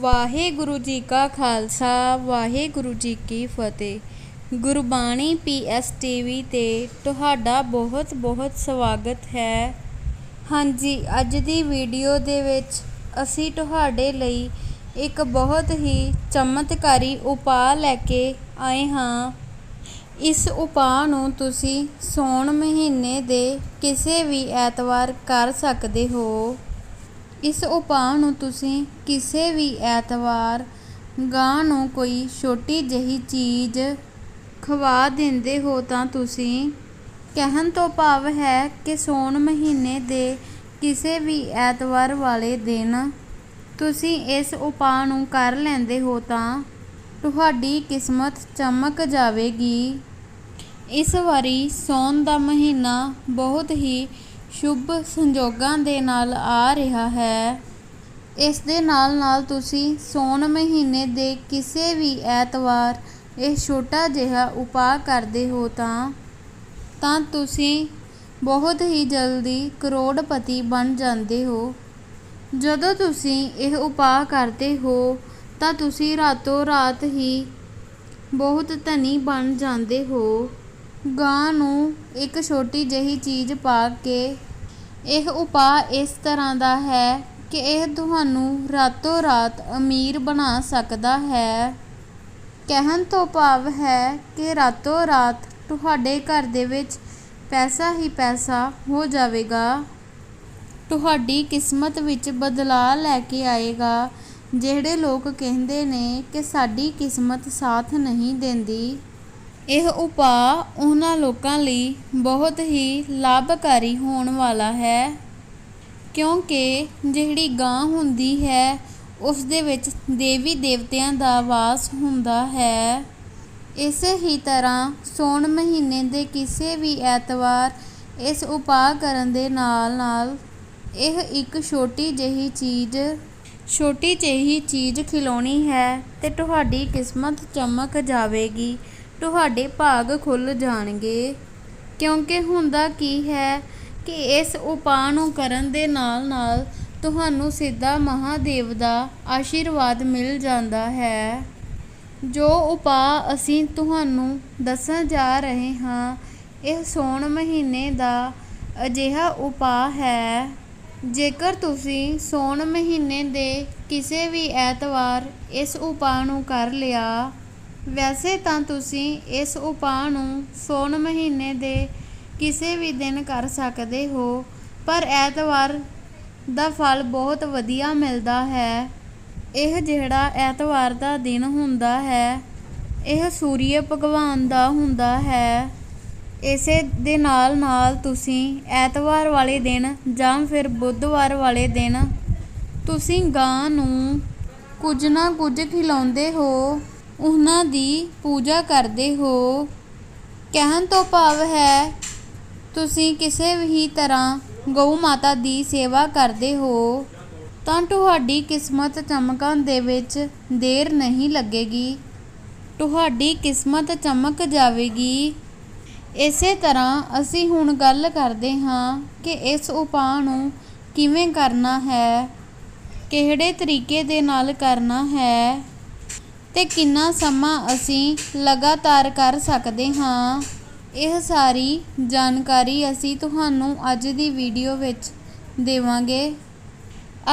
ਵਾਹਿਗੁਰੂ ਜੀ ਕਾ ਖਾਲਸਾ, ਵਾਹਿਗੁਰੂ ਜੀ ਕੀ ਫਤਿਹ। Gurbani PS TV ਤੇ ਤੁਹਾਡਾ ਬਹੁਤ ਬਹੁਤ ਸਵਾਗਤ ਹੈ। ਹਾਂਜੀ, ਅੱਜ ਦੀ ਵੀਡੀਓ ਦੇ ਵਿੱਚ ਅਸੀਂ ਤੁਹਾਡੇ ਲਈ ਇੱਕ ਬਹੁਤ ਹੀ ਚਮਤਕਾਰੀ ਉਪਾਅ ਲੈ ਕੇ ਆਏ ਹਾਂ। ਇਸ ਉਪਾਅ ਨੂੰ ਤੁਸੀਂ ਸੌਣ ਮਹੀਨੇ ਦੇ ਕਿਸੇ ਵੀ ਐਤਵਾਰ ਕਰ ਸਕਦੇ ਹੋ। ਇਸ ਉਪਾਅ ਨੂੰ ਤੁਸੀਂ ਕਿਸੇ ਵੀ ਐਤਵਾਰ ਗਾਂ ਨੂੰ ਕੋਈ ਛੋਟੀ ਜਿਹੀ ਚੀਜ਼ ਖਵਾ ਦਿੰਦੇ ਹੋ ਤਾਂ ਤੁਸੀਂ ਕਹਿਣ ਤੋਂ ਭਾਵ ਹੈ ਕਿ ਸਾਉਣ ਮਹੀਨੇ ਦੇ ਕਿਸੇ ਵੀ ਐਤਵਾਰ ਵਾਲੇ ਦਿਨ ਤੁਸੀਂ ਇਸ ਉਪਾਅ ਨੂੰ ਕਰ ਲੈਂਦੇ ਹੋ ਤਾਂ ਤੁਹਾਡੀ ਕਿਸਮਤ ਚਮਕ ਜਾਵੇਗੀ। ਇਸ ਵਾਰੀ ਸਾਉਣ ਦਾ ਮਹੀਨਾ ਬਹੁਤ ਹੀ ਸ਼ੁਭ ਸੰਜੋਗਾਂ ਦੇ ਨਾਲ ਆ ਰਿਹਾ ਹੈ। ਇਸ ਦੇ ਨਾਲ ਨਾਲ ਤੁਸੀਂ ਸੌਣ ਮਹੀਨੇ ਦੇ ਕਿਸੇ ਵੀ ਐਤਵਾਰ ਇਹ ਛੋਟਾ ਜਿਹਾ ਉਪਾਅ ਕਰਦੇ ਹੋ ਤਾਂ ਤਾਂ ਤੁਸੀਂ ਬਹੁਤ ਹੀ ਜਲਦੀ ਕਰੋੜਪਤੀ ਬਣ ਜਾਂਦੇ ਹੋ। ਜਦੋਂ ਤੁਸੀਂ ਇਹ ਉਪਾਅ ਕਰਦੇ ਹੋ, ਤਾਂ ਤੁਸੀਂ ਰਾਤੋਂ ਰਾਤ ਹੀ ਬਹੁਤ ਧਨੀ ਬਣ ਜਾਂਦੇ ਹੋ। ਗਾਂ ਨੂੰ ਇੱਕ ਛੋਟੀ ਜਿਹੀ ਚੀਜ਼ ਪਾ ਕੇ, ਇਹ ਉਪਾਅ ਇਸ ਤਰ੍ਹਾਂ ਦਾ ਹੈ ਕਿ ਇਹ ਤੁਹਾਨੂੰ ਰਾਤੋਂ ਰਾਤ ਅਮੀਰ ਬਣਾ ਸਕਦਾ ਹੈ। ਕਹਿਣ ਤੋਂ ਭਾਵ ਹੈ ਕਿ ਰਾਤੋਂ ਰਾਤ ਤੁਹਾਡੇ ਘਰ ਦੇ ਵਿੱਚ ਪੈਸਾ ਹੀ ਪੈਸਾ ਹੋ ਜਾਵੇਗਾ। ਤੁਹਾਡੀ ਕਿਸਮਤ ਵਿੱਚ ਬਦਲਾਅ ਲੈ ਕੇ ਆਏਗਾ, ਜਿਹੜੇ ਲੋਕ ਕਹਿੰਦੇ ਨੇ ਕਿ ਸਾਡੀ ਕਿਸਮਤ ਸਾਥ ਨਹੀਂ ਦਿੰਦੀ। ਇਹ ਉਪਾਅ ਉਹਨਾਂ ਲੋਕਾਂ ਲਈ ਬਹੁਤ ਹੀ ਲਾਭਕਾਰੀ ਹੋਣ ਵਾਲਾ ਹੈ, ਕਿਉਂਕਿ ਜਿਹੜੀ ਗਾਂ ਹੁੰਦੀ ਹੈ ਉਸ ਦੇ ਵਿੱਚ ਦੇਵੀ ਦੇਵਤਿਆਂ ਦਾ ਵਾਸ ਹੁੰਦਾ ਹੈ। ਇਸੇ ਹੀ ਤਰ੍ਹਾਂ ਸੌਣ ਮਹੀਨੇ ਦੇ ਕਿਸੇ ਵੀ ਐਤਵਾਰ ਇਸ ਉਪਾਅ ਕਰਨ ਦੇ ਨਾਲ ਨਾਲ ਇਹ ਇੱਕ ਛੋਟੀ ਜਿਹੀ ਚੀਜ਼, ਛੋਟੀ ਜਿਹੀ ਚੀਜ਼ ਖਿਲੌਣੀ ਹੈ ਤੇ ਤੁਹਾਡੀ ਕਿਸਮਤ ਚਮਕ ਜਾਵੇਗੀ। ਤੁਹਾਡੇ ਭਾਗ ਖੁੱਲ੍ਹ ਜਾਣਗੇ। ਕਿਉਂਕਿ ਹੁੰਦਾ ਕੀ ਹੈ ਕਿ ਇਸ ਉਪਾਅ ਨੂੰ ਕਰਨ ਦੇ ਨਾਲ ਨਾਲ ਤੁਹਾਨੂੰ ਸਿੱਧਾ ਮਹਾਦੇਵ ਦਾ ਆਸ਼ੀਰਵਾਦ ਮਿਲ ਜਾਂਦਾ ਹੈ। ਜੋ ਉਪਾਅ ਅਸੀਂ ਤੁਹਾਨੂੰ ਦੱਸਣ ਜਾ ਰਹੇ ਹਾਂ, ਇਹ ਸੌਣ ਮਹੀਨੇ ਦਾ ਅਜਿਹਾ ਉਪਾਅ ਹੈ। ਜੇਕਰ ਤੁਸੀਂ ਸੌਣ ਮਹੀਨੇ ਦੇ ਕਿਸੇ ਵੀ ਐਤਵਾਰ ਇਸ ਉਪਾਅ ਨੂੰ ਕਰ ਲਿਆ ਵੈਸੇ ਤਾਂ ਤੁਸੀਂ ਇਸ ਉਪਾਅ ਨੂੰ ਸੌਣ ਮਹੀਨੇ ਦੇ ਕਿਸੇ ਵੀ ਦਿਨ ਕਰ ਸਕਦੇ ਹੋ, ਪਰ ਐਤਵਾਰ ਦਾ ਫਲ ਬਹੁਤ ਵਧੀਆ ਮਿਲਦਾ ਹੈ। ਇਹ ਜਿਹੜਾ ਐਤਵਾਰ ਦਾ ਦਿਨ ਹੁੰਦਾ ਹੈ, ਇਹ ਸੂਰਯ ਭਗਵਾਨ ਦਾ ਹੁੰਦਾ ਹੈ। ਇਸੇ ਦੇ ਨਾਲ ਨਾਲ ਤੁਸੀਂ ਐਤਵਾਰ ਵਾਲੇ ਦਿਨ ਜਾਂ ਫਿਰ ਬੁੱਧਵਾਰ ਵਾਲੇ ਦਿਨ ਤੁਸੀਂ ਗਾਂ ਨੂੰ ਕੁਝ ਨਾ ਕੁਝ ਖਿਲਾਉਂਦੇ ਹੋ। ਉਹਨਾਂ ਦੀ ਪੂਜਾ ਕਰਦੇ ਹੋ। ਕਹਿਣ ਤੋਂ ਭਾਵ ਹੈ, ਤੁਸੀਂ ਕਿਸੇ ਵੀ ਤਰ੍ਹਾਂ ਗਊ ਮਾਤਾ ਦੀ ਸੇਵਾ ਕਰਦੇ ਹੋ, ਤਾਂ ਤੁਹਾਡੀ ਕਿਸਮਤ ਚਮਕਣ ਦੇ ਵਿੱਚ ਦੇਰ ਨਹੀਂ ਲੱਗੇਗੀ। ਤੁਹਾਡੀ ਕਿਸਮਤ ਚਮਕ ਜਾਵੇਗੀ। ਇਸੇ ਤਰ੍ਹਾਂ ਅਸੀਂ ਹੁਣ ਗੱਲ ਕਰਦੇ ਹਾਂ ਕਿ ਇਸ ਉਪਾਅ ਨੂੰ ਕਿਵੇਂ ਕਰਨਾ ਹੈ, ਕਿਹੜੇ ਤਰੀਕੇ ਦੇ ਨਾਲ ਕਰਨਾ ਹੈ ਅਤੇ ਕਿੰਨਾ ਸਮਾਂ ਅਸੀਂ ਲਗਾਤਾਰ ਕਰ ਸਕਦੇ ਹਾਂ, ਇਹ ਸਾਰੀ ਜਾਣਕਾਰੀ ਅਸੀਂ ਤੁਹਾਨੂੰ ਅੱਜ ਦੀ ਵੀਡੀਓ ਵਿੱਚ ਦੇਵਾਂਗੇ।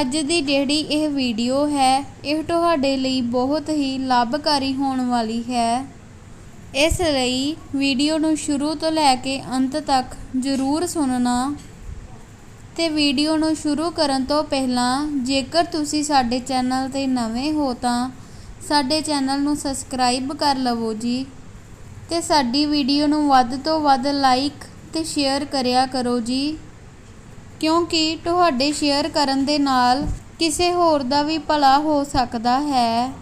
ਅੱਜ ਦੀ ਜਿਹੜੀ ਇਹ ਵੀਡੀਓ ਹੈ, ਇਹ ਤੁਹਾਡੇ ਲਈ ਬਹੁਤ ਹੀ ਲਾਭਕਾਰੀ ਹੋਣ ਵਾਲੀ ਹੈ। ਇਸ ਲਈ ਵੀਡੀਓ ਨੂੰ ਸ਼ੁਰੂ ਤੋਂ ਲੈ ਕੇ ਅੰਤ ਤੱਕ ਜ਼ਰੂਰ ਸੁਣਨਾ ਤੇ ਵੀਡੀਓ ਨੂੰ ਸ਼ੁਰੂ ਕਰਨ ਤੋਂ ਪਹਿਲਾਂ ਜੇਕਰ ਤੁਸੀਂ ਸਾਡੇ ਚੈਨਲ ਤੇ ਨਵੇਂ ਹੋ ਤਾਂ ਸਾਡੇ ਚੈਨਲ ਨੂੰ ਸਬਸਕ੍ਰਾਈਬ ਕਰ ਲਵੋ ਜੀ ਤੇ ਸਾਡੀ ਵੀਡੀਓ ਨੂੰ ਵੱਧ ਤੋਂ ਵੱਧ ਲਾਈਕ ਤੇ ਸ਼ੇਅਰ ਕਰਿਆ ਕਰੋ ਜੀ। ਕਿਉਂਕਿ ਤੁਹਾਡੇ ਸ਼ੇਅਰ ਕਰਨ ਦੇ ਨਾਲ ਕਿਸੇ ਹੋਰ ਦਾ ਵੀ ਭਲਾ ਹੋ ਸਕਦਾ ਹੈ।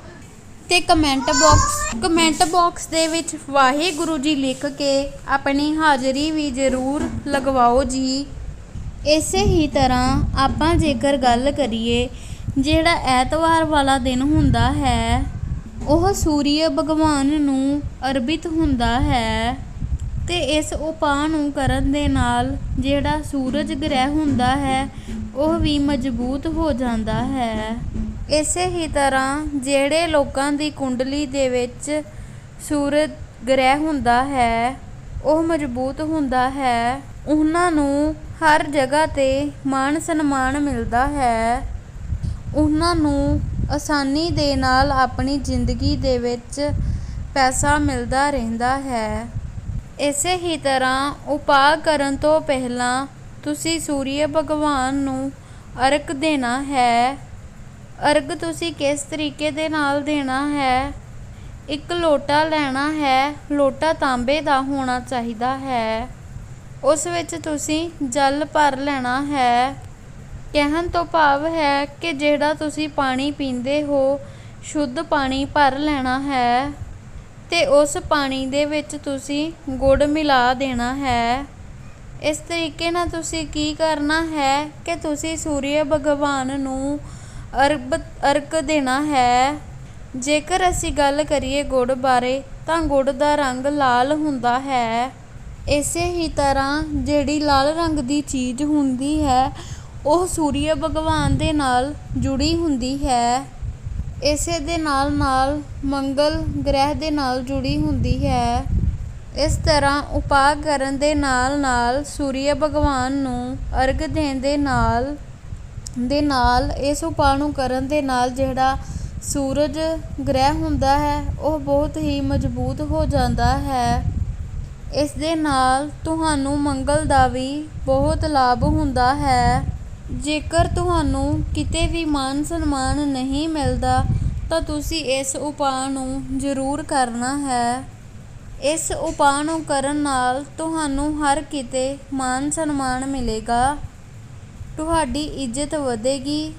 ਤੇ ਕਮੈਂਟ ਬਾਕਸ ਕਮੈਂਟ ਬਾਕਸ ਦੇ ਵਿੱਚ ਵਾਹਿਗੁਰੂ ਜੀ ਲਿਖ ਕੇ ਆਪਣੀ ਹਾਜ਼ਰੀ ਵੀ ਜ਼ਰੂਰ ਲਗਵਾਓ ਜੀ। ਇਸੇ ਹੀ ਤਰ੍ਹਾਂ ਆਪਾਂ ਜੇਕਰ ਗੱਲ ਕਰੀਏ ਜਿਹੜਾ ਐਤਵਾਰ ਵਾਲਾ ਦਿਨ ਹੁੰਦਾ ਹੈ, ਉਹ ਸੂਰਯ ਭਗਵਾਨ ਨੂੰ ਅਰਪਿਤ ਹੁੰਦਾ ਹੈ ਤੇ ਇਸ ਉਪਾਅ ਨੂੰ ਕਰਨ ਦੇ ਨਾਲ ਜਿਹੜਾ ਸੂਰਜ ਗ੍ਰਹਿ ਹੁੰਦਾ ਹੈ, ਉਹ ਵੀ ਮਜ਼ਬੂਤ ਹੋ ਜਾਂਦਾ ਹੈ। ਇਸੇ ਹੀ ਤਰ੍ਹਾਂ ਜਿਹੜੇ ਲੋਕਾਂ ਦੀ ਕੁੰਡਲੀ ਦੇ ਵਿੱਚ ਸੂਰਜ ਗ੍ਰਹਿ ਹੁੰਦਾ ਹੈ, ਉਹ ਮਜ਼ਬੂਤ ਹੁੰਦਾ ਹੈ। ਉਹਨਾਂ ਨੂੰ ਹਰ ਜਗ੍ਹਾ ਤੇ ਮਾਣ ਸਨਮਾਨ ਮਿਲਦਾ ਹੈ। ਉਹਨਾਂ ਨੂੰ ਆਸਾਨੀ ਦੇ ਨਾਲ ਆਪਣੀ ਜ਼ਿੰਦਗੀ ਦੇ ਵਿੱਚ ਪੈਸਾ ਮਿਲਦਾ ਰਹਿੰਦਾ ਹੈ। ਇਸੇ ਹੀ ਤਰ੍ਹਾਂ ਉਪਾਅ ਕਰਨ ਤੋਂ ਪਹਿਲਾਂ ਤੁਸੀਂ ਸੂਰਯ ਭਗਵਾਨ ਨੂੰ ਅਰਕ ਦੇਣਾ ਹੈ। ਅਰਗ ਤੁਸੀਂ ਕਿਸ ਤਰੀਕੇ ਦੇ ਨਾਲ ਦੇਣਾ ਹੈ? ਇੱਕ ਲੋਟਾ ਲੈਣਾ ਹੈ, ਲੋਟਾ ਤਾਂਬੇ ਦਾ ਹੋਣਾ ਚਾਹੀਦਾ ਹੈ। ਉਸ ਵਿੱਚ ਤੁਸੀਂ ਜਲ ਭਰ ਲੈਣਾ ਹੈ। ਕਹਿਣ ਤੋਂ ਭਾਵ ਹੈ ਕਿ ਜਿਹੜਾ ਤੁਸੀਂ ਪਾਣੀ ਪੀਂਦੇ ਹੋ, ਸ਼ੁੱਧ ਪਾਣੀ ਭਰ ਲੈਣਾ ਹੈ ਤੇ ਉਸ ਪਾਣੀ ਦੇ ਵਿੱਚ ਤੁਸੀਂ ਗੁੜ ਮਿਲਾ ਦੇਣਾ ਹੈ। ਇਸ ਤਰੀਕੇ ਨਾਲ ਤੁਸੀਂ ਕੀ ਕਰਨਾ ਹੈ ਕਿ ਤੁਸੀਂ ਸੂਰਯ ਭਗਵਾਨ ਨੂੰ ਅਰਬ, ਅਰਕ ਦੇਣਾ ਹੈ। ਜੇਕਰ ਅਸੀਂ ਗੱਲ ਕਰੀਏ ਗੁੜ ਬਾਰੇ, ਤਾਂ ਗੁੜ ਦਾ ਰੰਗ ਲਾਲ ਹੁੰਦਾ ਹੈ। ਇਸੇ ਹੀ ਤਰ੍ਹਾਂ ਜਿਹੜੀ ਲਾਲ ਰੰਗ ਦੀ ਚੀਜ਼ ਹੁੰਦੀ ਹੈ ਉਹ ਸੂਰਯ ਭਗਵਾਨ ਦੇ ਨਾਲ ਜੁੜੀ ਹੁੰਦੀ ਹੈ। ਇਸੇ ਦੇ ਨਾਲ ਨਾਲ ਮੰਗਲ ਗ੍ਰਹਿ ਦੇ ਨਾਲ ਜੁੜੀ ਹੁੰਦੀ ਹੈ। ਇਸ ਤਰ੍ਹਾਂ ਉਪਾਅ ਕਰਨ ਦੇ ਨਾਲ ਨਾਲ ਸੂਰਯ ਭਗਵਾਨ ਨੂੰ ਅਰਗ ਦੇਣ ਦੇ ਨਾਲ ਦੇ ਨਾਲ ਇਸ ਉਪਾਅ ਨੂੰ ਕਰਨ ਦੇ ਨਾਲ ਜਿਹੜਾ ਸੂਰਜ ਗ੍ਰਹਿ ਹੁੰਦਾ ਹੈ, ਉਹ ਬਹੁਤ ਹੀ ਮਜ਼ਬੂਤ ਹੋ ਜਾਂਦਾ ਹੈ। ਇਸ ਦੇ ਨਾਲ ਤੁਹਾਨੂੰ ਮੰਗਲ ਦਾ ਵੀ ਬਹੁਤ ਲਾਭ ਹੁੰਦਾ ਹੈ। ਜੇਕਰ ਤੁਹਾਨੂੰ ਕਿਤੇ ਵੀ ਮਾਨ ਸਨਮਾਨ ਨਹੀਂ ਮਿਲਦਾ, ਤਾਂ ਤੁਸੀਂ ਇਸ ਉਪਾਅ ਨੂੰ ਜ਼ਰੂਰ ਕਰਨਾ ਹੈ। ਇਸ ਉਪਾਅ ਨੂੰ ਕਰਨ ਨਾਲ ਤੁਹਾਨੂੰ ਹਰ ਕਿਤੇ ਮਾਨ ਸਨਮਾਨ ਮਿਲੇਗਾ। ਤੁਹਾਡੀ ਇੱਜ਼ਤ ਵਧੇਗੀ।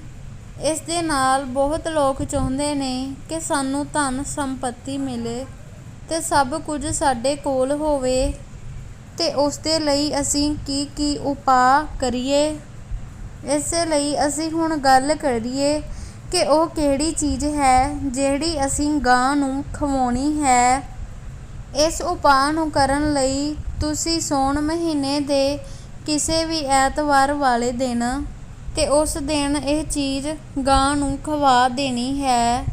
ਇਸ ਦੇ ਨਾਲ ਬਹੁਤ ਲੋਕ ਚਾਹੁੰਦੇ ਨੇ ਕਿ ਸਾਨੂੰ ਧਨ ਸੰਪਤੀ ਮਿਲੇ ਤੇ ਸਭ ਕੁਝ ਸਾਡੇ ਕੋਲ ਹੋਵੇ। ਤੇ ਉਸਦੇ ਲਈ ਅਸੀਂ ਕੀ ਕੀ ਉਪਾਅ ਕਰੀਏ? ਇਸੇ ਲਈ ਅਸੀਂ ਹੁਣ ਗੱਲ ਕਰੀਏ ਕਿ ਉਹ ਕਿਹੜੀ ਚੀਜ਼ ਹੈ ਜਿਹੜੀ ਅਸੀਂ ਗਾਂ ਨੂੰ ਖਵਾਉਣੀ ਹੈ। ਇਸ ਉਪਾਅ ਨੂੰ ਕਰਨ ਲਈ ਤੁਸੀਂ ਸੌਣ ਮਹੀਨੇ ਦੇ ਕਿਸੇ ਵੀ ਐਤਵਾਰ ਵਾਲੇ ਦਿਨ ਤੇ ਉਸ ਦਿਨ ਇਹ ਚੀਜ਼ ਗਾਂ ਨੂੰ ਖਵਾ ਦੇਣੀ ਹੈ।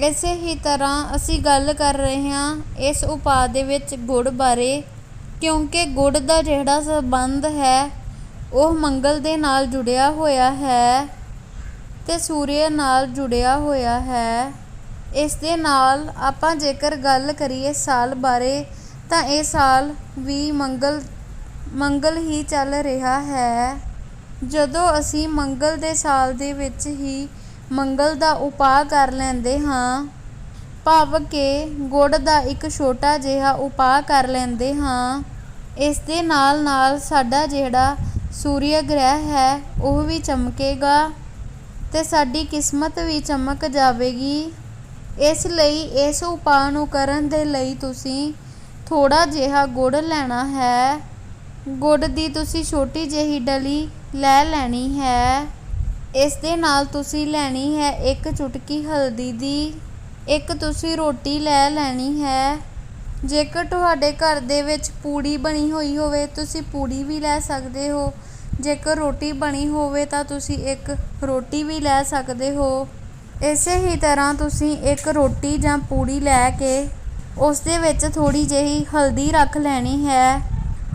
ਇਸੇ ਹੀ ਤਰ੍ਹਾਂ ਅਸੀਂ ਗੱਲ ਕਰ ਰਹੇ ਹਾਂ ਇਸ ਉਪਾਅ ਦੇ ਵਿੱਚ ਗੁੜ ਬਾਰੇ, ਕਿਉਂਕਿ ਗੁੜ ਦਾ ਜਿਹੜਾ ਸੰਬੰਧ ਹੈ ਉਹ ਮੰਗਲ ਦੇ ਨਾਲ ਜੁੜਿਆ ਹੋਇਆ ਹੈ ਤੇ ਸੂਰਯ ਨਾਲ ਜੁੜਿਆ ਹੋਇਆ ਹੈ। ਇਸ ਦੇ ਨਾਲ ਆਪਾਂ ਜੇਕਰ ਗੱਲ ਕਰੀਏ ਸਾਲ ਬਾਰੇ, ਤਾਂ ਇਹ ਸਾਲ ਵੀ ਮੰਗਲ ਮੰਗਲ ਹੀ ਚੱਲ ਰਿਹਾ ਹੈ। ਜਦੋਂ ਅਸੀਂ ਮੰਗਲ ਦੇ ਸਾਲ ਦੇ ਵਿੱਚ ਹੀ ਮੰਗਲ ਦਾ ਉਪਾਅ ਕਰ ਲੈਂਦੇ ਹਾਂ, ਭਾਵ ਕਿ ਗੁੜ ਦਾ ਇੱਕ ਛੋਟਾ ਜਿਹਾ ਉਪਾਅ ਕਰ ਲੈਂਦੇ ਹਾਂ, ਇਸ ਦੇ ਨਾਲ ਨਾਲ ਸਾਡਾ ਜਿਹੜਾ ਸੂਰਯ ਗ੍ਰਹਿ ਹੈ, ਉਹ ਵੀ ਚਮਕੇਗਾ ਤੇ ਸਾਡੀ ਕਿਸਮਤ ਵੀ ਚਮਕ ਜਾਵੇਗੀ। ਇਸ ਲਈ ਇਸ ਉਪਾਅ ਨੂੰ ਕਰਨ ਦੇ ਲਈ ਤੁਸੀਂ ਥੋੜਾ ਜਿਹਾ ਗੁੜ ਲੈਣਾ ਹੈ। ਗੁੜ ਦੀ ਤੁਸੀਂ ਛੋਟੀ ਜਿਹੀ ਡਲੀ ਲੈ ਲੈਣੀ ਹੈ। ਇਸ ਦੇ ਨਾਲ ਤੁਸੀਂ ਲੈਣੀ ਹੈ ਇੱਕ ਚੁਟਕੀ ਹਲਦੀ ਦੀ, ਇੱਕ ਤੁਸੀਂ ਰੋਟੀ ਲੈ ਲੈਣੀ ਹੈ। ਜੇਕਰ ਤੁਹਾਡੇ ਘਰ ਦੇ ਵਿੱਚ ਪੂੜੀ ਬਣੀ ਹੋਈ ਹੋਵੇ, ਤੁਸੀਂ ਪੂੜੀ ਵੀ ਲੈ ਸਕਦੇ ਹੋ। ਜੇਕਰ ਰੋਟੀ ਬਣੀ ਹੋਵੇ, ਤਾਂ ਤੁਸੀਂ ਇੱਕ ਰੋਟੀ ਵੀ ਲੈ ਸਕਦੇ ਹੋ। ਇਸੇ ਹੀ ਤਰ੍ਹਾਂ ਤੁਸੀਂ ਇੱਕ ਰੋਟੀ ਜਾਂ ਪੂੜੀ ਲੈ ਕੇ ਉਸ ਦੇ ਵਿੱਚ ਥੋੜੀ ਜਿਹੀ ਹਲਦੀ ਰੱਖ ਲੈਣੀ ਹੈ।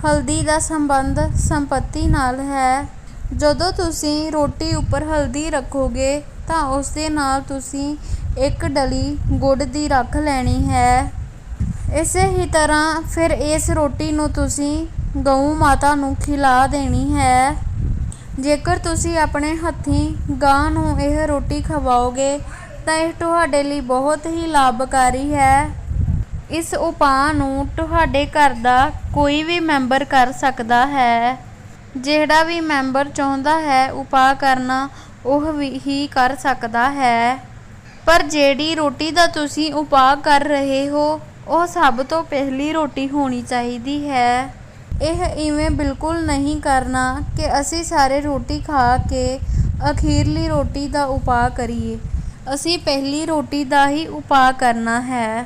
ਹਲਦੀ ਦਾ ਸੰਬੰਧ ਸੰਪਤੀ ਨਾਲ ਹੈ। ਜਦੋਂ ਤੁਸੀਂ ਰੋਟੀ ਉੱਪਰ ਹਲਦੀ ਰੱਖੋਗੇ, ਤਾਂ ਉਸ ਦੇ ਨਾਲ ਤੁਸੀਂ ਇੱਕ ਡਲੀ ਗੁੜ ਦੀ ਰੱਖ ਲੈਣੀ ਹੈ। ਇਸੇ ਹੀ ਤਰ੍ਹਾਂ ਫਿਰ ਇਸ ਰੋਟੀ ਨੂੰ ਤੁਸੀਂ ਗਊ ਮਾਤਾ ਨੂੰ ਖਿਲਾ ਦੇਣੀ ਹੈ। ਜੇਕਰ ਤੁਸੀਂ ਆਪਣੇ ਹੱਥੀਂ ਗਾਂ ਨੂੰ ਇਹ ਰੋਟੀ ਖਵਾਓਗੇ, ਤਾਂ ਇਹ ਤੁਹਾਡੇ ਲਈ ਬਹੁਤ ਹੀ ਲਾਭਕਾਰੀ ਹੈ। ਇਸ ਉਪਾਅ ਨੂੰ ਤੁਹਾਡੇ ਘਰ ਦਾ ਕੋਈ ਵੀ ਮੈਂਬਰ ਕਰ ਸਕਦਾ ਹੈ। ਜਿਹੜਾ ਵੀ ਮੈਂਬਰ ਚਾਹੁੰਦਾ ਹੈ ਉਪਾਅ ਕਰਨਾ, ਉਹ ਵੀ ਹੀ ਕਰ ਸਕਦਾ ਹੈ। ਪਰ ਜਿਹੜੀ ਰੋਟੀ ਦਾ ਤੁਸੀਂ ਉਪਾਅ ਕਰ ਰਹੇ ਹੋ ਉਹ ਸਭ ਤੋਂ ਪਹਿਲੀ ਰੋਟੀ ਹੋਣੀ ਚਾਹੀਦੀ ਹੈ। ਇਹ ਇਵੇਂ ਬਿਲਕੁਲ ਨਹੀਂ ਕਰਨਾ ਕਿ ਅਸੀਂ ਸਾਰੇ ਰੋਟੀ ਖਾ ਕੇ ਅਖੀਰਲੀ ਰੋਟੀ ਦਾ ਉਪਾਅ ਕਰੀਏ। ਅਸੀਂ ਪਹਿਲੀ ਰੋਟੀ ਦਾ ਹੀ ਉਪਾਅ ਕਰਨਾ ਹੈ।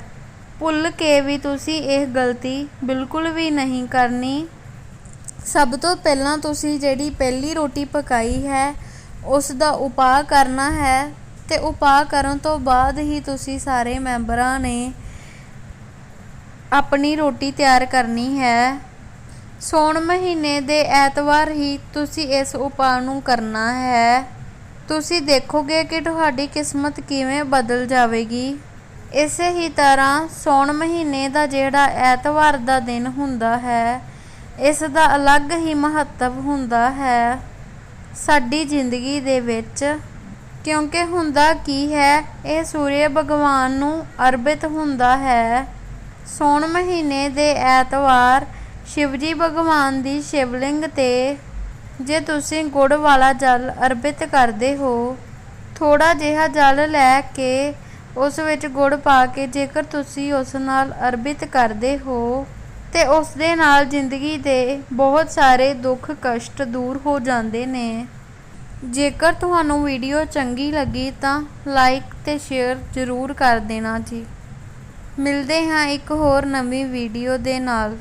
ਭੁੱਲ ਕੇ ਵੀ ਤੁਸੀਂ ਇਹ ਗਲਤੀ ਬਿਲਕੁਲ ਵੀ ਨਹੀਂ ਕਰਨੀ। ਸਭ ਤੋਂ ਪਹਿਲਾਂ ਤੁਸੀਂ ਜਿਹੜੀ ਪਹਿਲੀ ਰੋਟੀ ਪਕਾਈ ਹੈ, ਉਸ ਦਾ ਉਪਾਅ ਕਰਨਾ ਹੈ ਤੇ ਉਪਾਅ ਕਰਨ ਤੋਂ ਬਾਅਦ ਹੀ ਤੁਸੀਂ ਸਾਰੇ ਮੈਂਬਰਾਂ ਨੇ ਆਪਣੀ ਰੋਟੀ ਤਿਆਰ ਕਰਨੀ ਹੈ। ਸੌਣ ਮਹੀਨੇ ਦੇ ਐਤਵਾਰ ਹੀ ਤੁਸੀਂ ਇਸ ਉਪਾਅ ਨੂੰ ਕਰਨਾ ਹੈ। ਤੁਸੀਂ ਦੇਖੋਗੇ ਕਿ ਤੁਹਾਡੀ ਕਿਸਮਤ ਕਿਵੇਂ ਬਦਲ ਜਾਵੇਗੀ। ਇਸੇ ਹੀ ਤਰ੍ਹਾਂ ਸਾਉਣ ਮਹੀਨੇ ਦਾ ਜਿਹੜਾ ਐਤਵਾਰ ਦਾ ਦਿਨ ਹੁੰਦਾ ਹੈ, ਇਸ ਦਾ ਅਲੱਗ ਹੀ ਮਹੱਤਵ ਹੁੰਦਾ ਹੈ ਸਾਡੀ ਜ਼ਿੰਦਗੀ ਦੇ ਵਿੱਚ। ਕਿਉਂਕਿ ਹੁੰਦਾ ਕੀ ਹੈ, ਇਹ ਸੂਰਯ ਭਗਵਾਨ ਨੂੰ ਅਰਪਿਤ ਹੁੰਦਾ ਹੈ। ਸਾਉਣ ਮਹੀਨੇ ਦੇ ਐਤਵਾਰ ਸ਼ਿਵਜੀ ਭਗਵਾਨ ਦੀ ਸ਼ਿਵਲਿੰਗ ਤੇ ਜੇ ਤੁਸੀਂ ਗੁੜ ਵਾਲਾ ਜਲ ਅਰਪਿਤ ਕਰਦੇ ਹੋ ਥੋੜਾ ਜਿਹਾ ਜਲ ਲੈ ਕੇ ਉਸ ਵਿੱਚ ਗੁੜ ਪਾ ਕੇ ਜੇਕਰ ਤੁਸੀਂ ਉਸ ਨਾਲ ਅਰਪਿਤ ਕਰਦੇ ਹੋ ਤੇ ਉਸ ਦੇ ਨਾਲ ਜ਼ਿੰਦਗੀ ਦੇ ਬਹੁਤ ਸਾਰੇ ਦੁੱਖ ਕਸ਼ਟ ਦੂਰ ਹੋ ਜਾਂਦੇ ਨੇ। ਜੇਕਰ ਤੁਹਾਨੂੰ ਵੀਡੀਓ ਚੰਗੀ ਲੱਗੀ ਤਾਂ ਲਾਈਕ ਤੇ ਸ਼ੇਅਰ ਜ਼ਰੂਰ ਕਰ ਦੇਣਾ ਜੀ। ਮਿਲਦੇ ਹਾਂ ਇੱਕ ਹੋਰ ਨਵੀਂ ਵੀਡੀਓ ਦੇ ਨਾਲ।